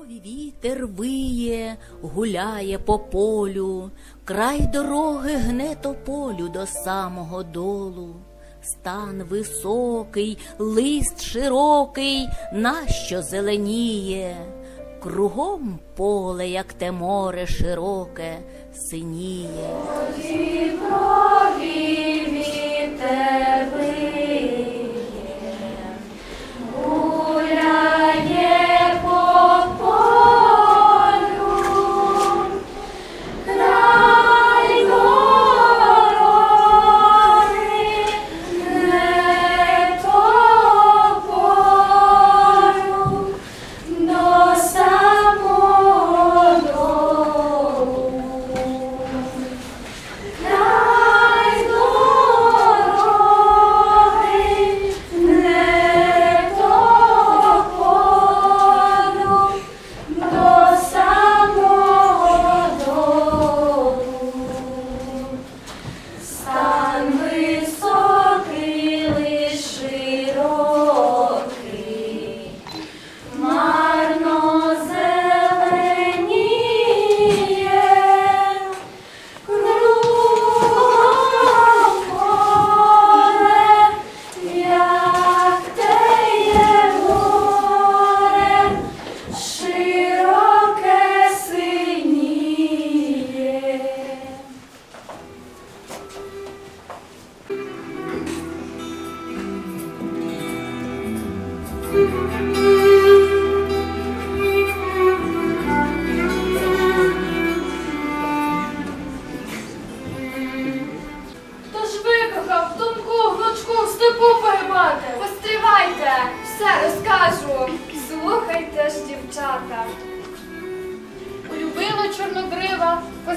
Зимовий вітер виє, гуляє по полю, край дороги гне тополю до самого долу. Стан високий, лист широкий, нащо зеленіє, кругом поле, як те море широке, синіє.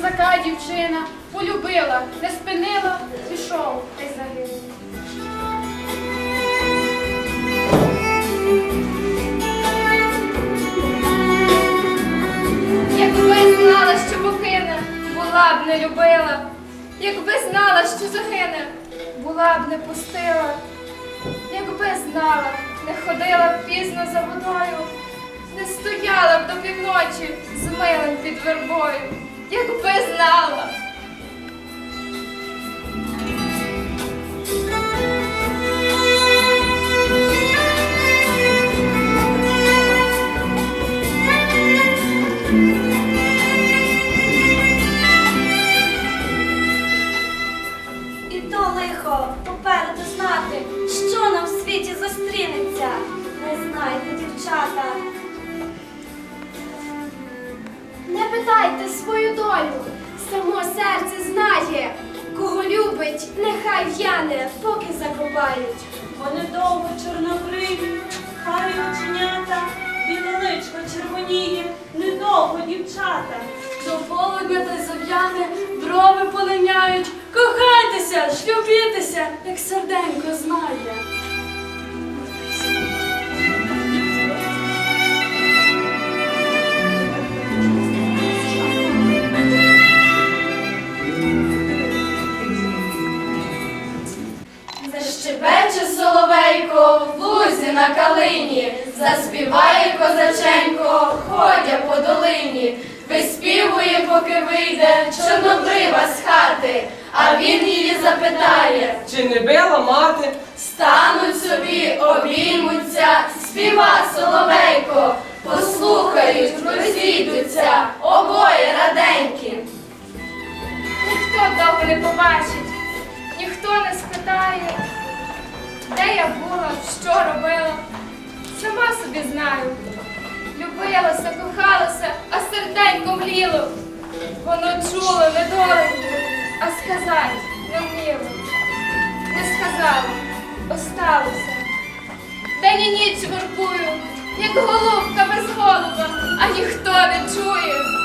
Козака дівчина, полюбила, не спинила, пішов та й загинув. Була б не любила. Якби знала, що загине, була б не пустила. Якби знала, не ходила б пізно за водою, не стояла б до півночі з милим під вербою. Якби знала. Нехай в'яне, поки закопають. Вони довго чорнобриві, хай оченята, білоличко червоніє, недовго дівчата. До полудня та й зав'яне, брови полиняють. Кохайтеся, шлюбітеся, як серденько знає. Поки вийде чорнобрива з хати, а він її запитає. Чи не била мати? Стануть собі, обіймуться, співа соловейко, послухають, розійдуться, обоє раденькі. Ніхто довго не побачить, ніхто не спитає, де я була, що робила. Сама собі знаю. Любилася, кохалася, а серденько мліло. Воно чуло недорого, а сказати не вміло. Не сказала, осталося. День і ніч воркую, як голубка без голуба, а ніхто не чує.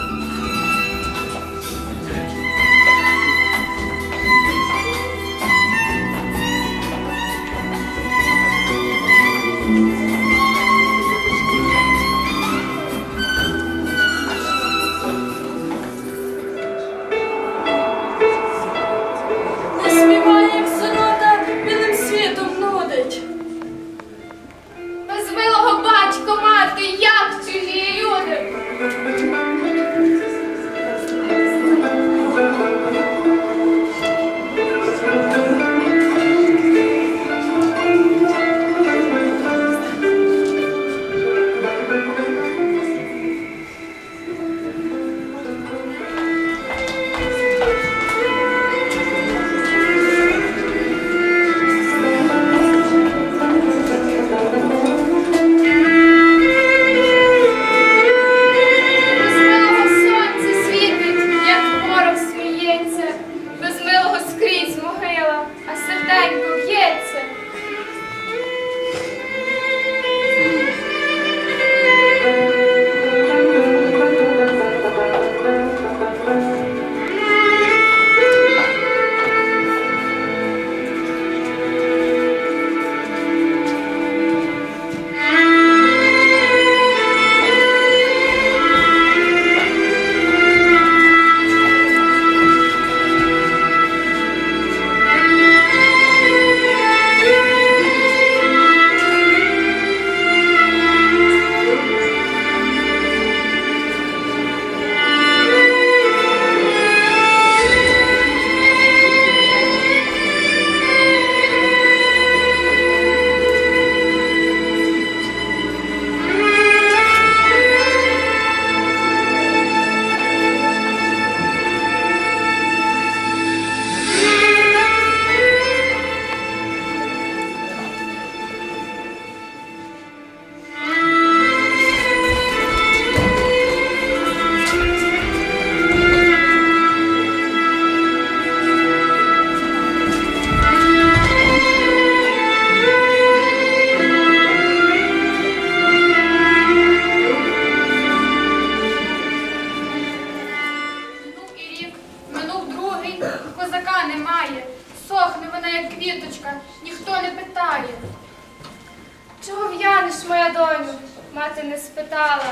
Спитала,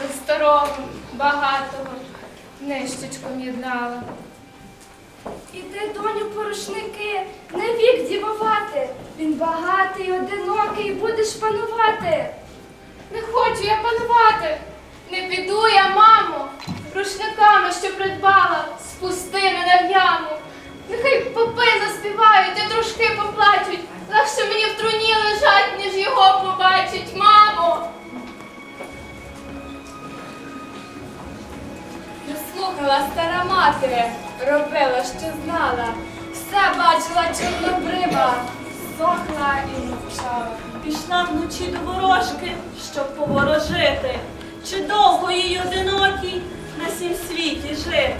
за старого, багатого, нищечком єднала. Іди, доню, порушники, не вік дівувати. Він багатий, одинокий, будеш панувати. Не хочу я панувати, не піду я, мамо, бачила чорнобрива, сохла і мовчала. Пішла вночі до ворожки, щоб поворожити. Чи довго їй одинокій на сім світі жити?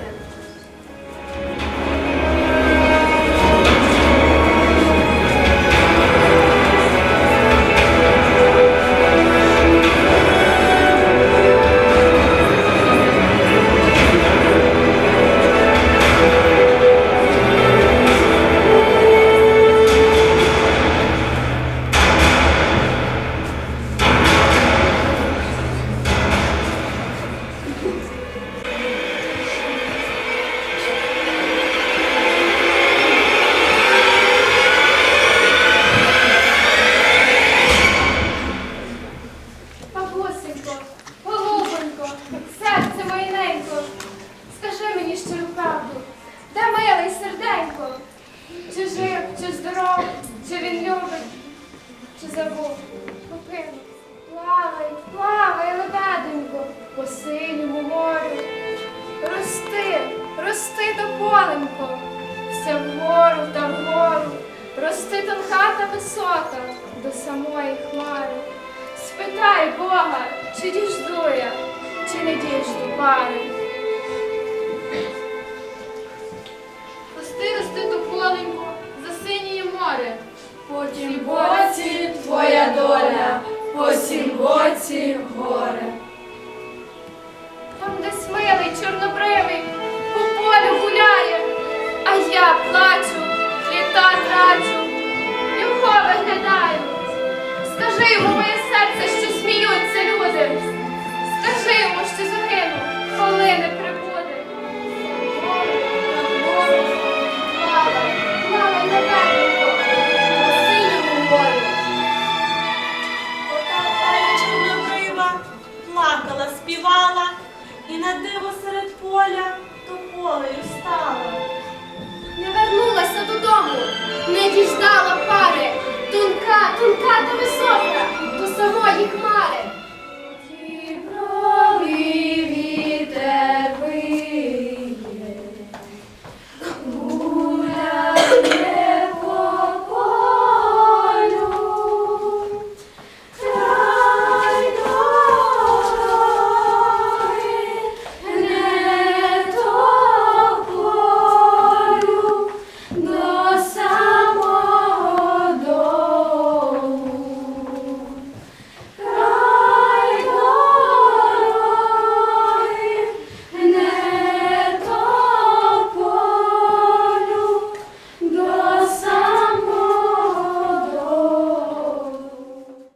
Забув? Покинув. Плавай, плавай, лебеденько, по синьому морю. Рости, рости тополенько, все вгору та вгору, рости тонка та висока до самої хмари. Спитай Бога, чи діжду я, чи не діжду пари. Скажи йому моє серце, що сміються люди. Скажи йому, що загину, коли не